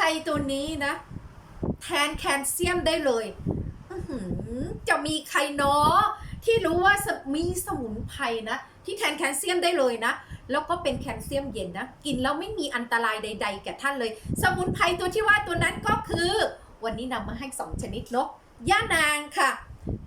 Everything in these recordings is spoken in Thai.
ไพรตัวนี้นะ แทนแคลเซียมได้เลย จะมีใครเนาะที่รู้ว่ามีสมุนไพรนะ ที่แทนแคลเซียมได้เลยนะ แล้วก็เป็นแคลเซียมเย็นนะ กินแล้วไม่มีอันตรายใด ๆ แก่ท่านเลย สมุนไพรตัวที่ว่าตัวนั้นก็คือ วันนี้นำมาให้สองชนิดเนาะย่านางค่ะ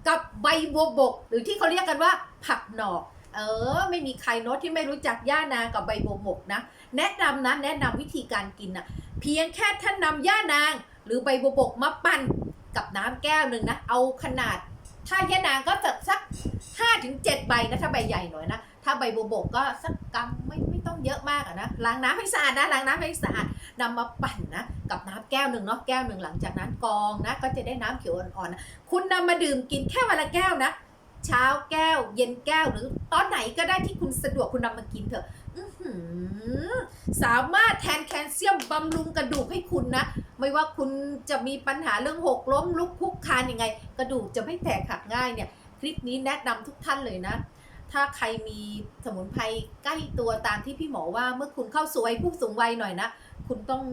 กับใบบัวบก หรือที่เขาเรียกกันว่าผักหนอก เออ ไม่มีใครเนาะที่ไม่รู้จักย่านางกับใบบัวบกนะ แนะนำนะแนะนำวิธีการกินนะเพียงแค่ท่านนำย่านาง หรือใบบัวบกมาปั่นกับน้ำแก้วหนึ่งนะ เอาขนาด ถ้าย่านางก็จะสัก5ถึง7ใบนะถ้าใบใหญ่หน่อยนะถ้าใบบัวบกก็สักกำไม่ไม่ต้องเยอะมากอะนะล้างน้ำให้สะอาดนะล้างน้ำให้สะอาดนำมาปั่นนะกับน้ำแก้วหนึ่งเนาะแก้วหนึ่งหลังจากนั้นกองนะ ก็จะได้น้ำเขียวอ่อนๆนะคุณนำมาดื่มกินแค่วันละแก้วนะ เช้าแก้ว เย็นแก้วหรือตอนไหนก็ได้ที่คุณสะดวกคุณนำมากินเถอะสามารถแทนแคลเซียมบำรุงกระดูกให้คุณนะ ไม่ว่าคุณจะมีปัญหาเรื่องหกล้มลุกคุกคานยังไง กระดูกจะไม่แตกหักง่ายเนี่ย คลิปนี้แนะนำทุกท่านเลยนะ ถ้าใครมีสมุนไพรใกล้ตัวตามที่พี่หมอว่าเมื่อคุณเข้าสวยผู้สูงวัยหน่อยนะ คุณต้อง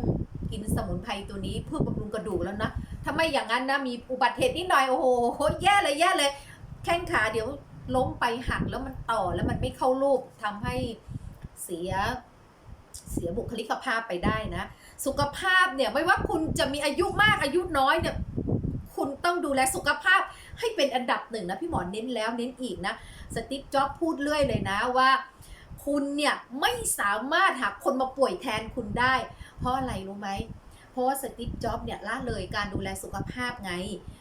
กินสมุนไพรตัวนี้เพื่อบำรุงกระดูกแล้วนะถ้าไม่อย่างนั้นนะมีอุบัติเหตุนิดหน่อยโอ้โหแย่เลยแย่เลย แข้งขาเดี๋ยวล้มไปหักแล้วมันต่อแล้วมันไม่เข้ารูปทำให้เสียเสียบุคลิกภาพไปได้นะ สุขภาพเนี่ยไม่ว่าคุณจะมีอายุมากอายุน้อยเนี่ยคุณต้องดูแลสุขภาพให้เป็นอันดับหนึ่งนะพี่หมอเน้นแล้วเน้นอีกนะสติปจ็อบพูดเรื่อยเลยนะว่า คุณเนี่ยไม่สามารถหาคนมาป่วยแทนคุณได้ เพราะอะไรรู้ไหมเพราะว่าสติปจ็อบเนี่ยละเลยการดูแลสุขภาพไง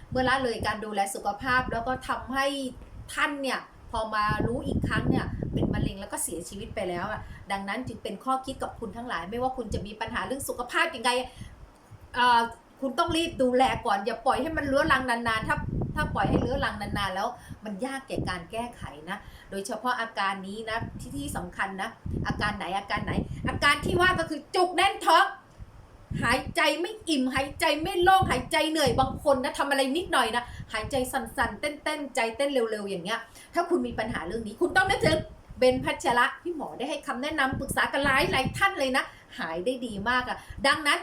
เมื่อละเลยการดูแลสุขภาพ แล้วก็ทำให้ท่านเนี่ยพอมารู้อีกครั้งเนี่ยเป็นมะเร็งแล้วก็เสียชีวิตไปแล้วอะดังนั้นจึงเป็นข้อคิดกับคุณทั้งหลาย ไม่ว่าคุณจะมีปัญหาเรื่องสุขภาพยังไงคุณต้องรีบดูแลก่อนอย่าปล่อยให้มันเลื้อรังนานๆถ้าถ้าปล่อยให้เลื้อรังนานๆ แล้วมันยากแก่การแก้ไขนะ โดยเฉพาะอาการนี้นะที่ที่สำคัญนะ อาการไหนอาการไหน อาการที่ว่าก็คือจุกแน่นท้อง หายใจไม่อิ่ม หายใจไม่โล่งหายใจเหนื่อยบางคนนะทำอะไรนิดหน่อยนะ หายใจสั่นๆ เต้นๆ ใจเต้นเร็วๆ อย่างเงี้ย ถ้าคุณมีปัญหาเรื่องนี้ คุณต้องนึกถึงเบนพัชระพี่หมอได้ให้คำแนะนำปรึกษากันหลายหลายท่านเลยนะ หายได้ดีมากอะดังนั้น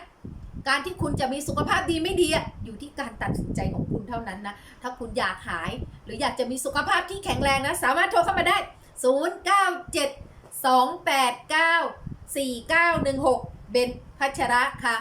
การที่คุณจะมีสุขภาพดีไม่ดีอะอยู่ที่การตัดสินใจของคุณเท่านั้นนะถ้าคุณอยากหายหรืออยากจะมีสุขภาพที่แข็งแรงนะสามารถโทรเข้ามาได้ 097 289 4916 เบนพัชระค่ะ